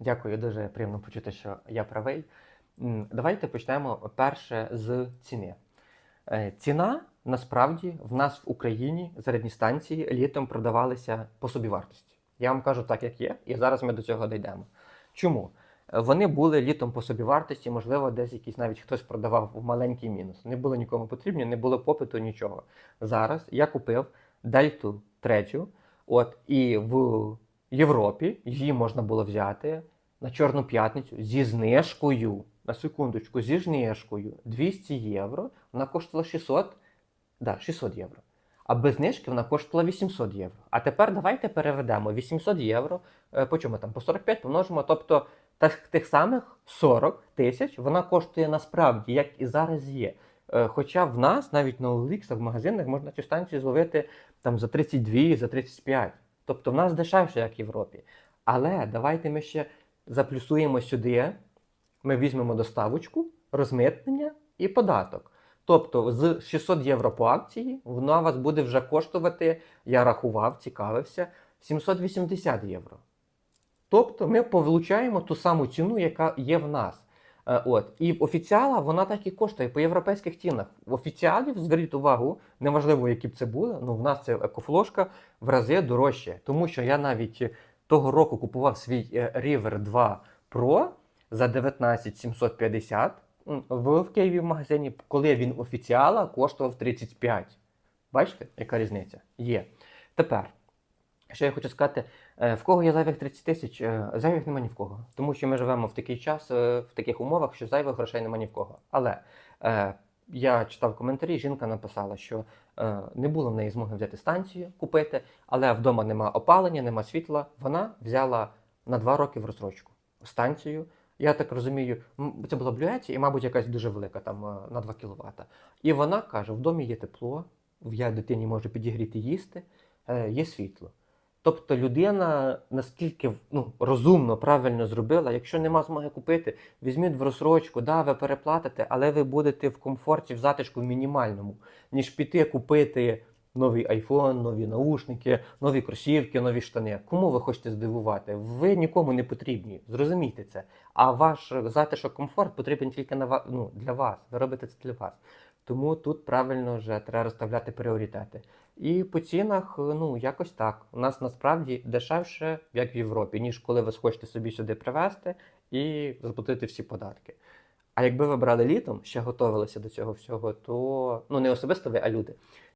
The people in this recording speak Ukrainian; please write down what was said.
Дякую, дуже приємно почути, що я правий. Давайте почнемо перше з ціни. Е, Ціна насправді в нас в Україні зарядні станції літом продавалися по собівартості. Я вам кажу так, як є, і зараз ми до цього дійдемо. Чому? Вони були літом по собівартості, можливо, десь якийсь навіть хтось продавав в маленький мінус. Не було нікому потрібні, не було попиту, нічого. Зараз я купив Дельту третю, от і в Європі її можна було взяти на Чорну п'ятницю зі знижкою. На секундочку, зі знижкою 200 євро. Вона коштувала 600, да, 600 євро. А без знижки вона коштувала 800 євро. А тепер давайте переведемо 800 євро. е, По чому там? По 45 помножимо. Тобто тих, самих 40 тисяч вона коштує насправді, як і зараз є. Е, Хоча в нас навіть на OLX, в магазинах можна цю станцію зловити там за 32, за 35. Тобто в нас дешевше, як в Європі. Але давайте ми ще заплюсуємо сюди, ми візьмемо доставочку, розмитнення і податок. Тобто з 600 євро по акції вона вас буде вже коштувати, я рахував, цікавився, 780 євро. Тобто ми получаємо ту саму ціну, яка є в нас. Е, От. І офіціала вона так і коштує по європейських цінах. В офіціалів, зверніть увагу, неважливо, які б це були, ну в нас це екофлошка в рази дорожче. Тому що я навіть того року купував свій е, River 2 Pro за 19 750 в, Києві в магазині, коли він офіціала коштував 35. Бачите, яка різниця? Є. Тепер, що я хочу сказати, е, в кого є зайвих 30 тисяч, е, зайвих нема ні в кого. Тому що ми живемо в такий час, в таких умовах, що зайвих грошей нема ні в кого. Але я читав коментарі, жінка написала, що е, не було в неї змоги взяти станцію купити, але вдома нема опалення, нема світла. Вона взяла на два роки в розстрочку станцію. Я так розумію, це була блюеція і, мабуть, якась дуже велика, там е, на 2 кВт. І вона каже: в домі є тепло, я дитині можу підігріти їсти, е, є світло. Тобто людина наскільки ну, розумно, правильно зробила, якщо нема змоги купити, візьміть в розсрочку, да, ви переплатите, але ви будете в комфорті, в затишку мінімальному, ніж піти купити новий айфон, нові наушники, нові кросівки, нові штани. Кому ви хочете здивувати? Ви нікому не потрібні. Зрозумійте це. А ваш затишок, комфорт потрібен тільки на ну, для вас. Ви робите це для вас. Тому тут правильно вже треба розставляти пріоритети. І по цінах, ну якось так. У нас насправді дешевше, як в Європі, ніж коли ви схочете собі сюди привезти і заплатити всі податки. А якби ви брали літом, ще готувалися до цього всього, то ну не особисто ви, а люди,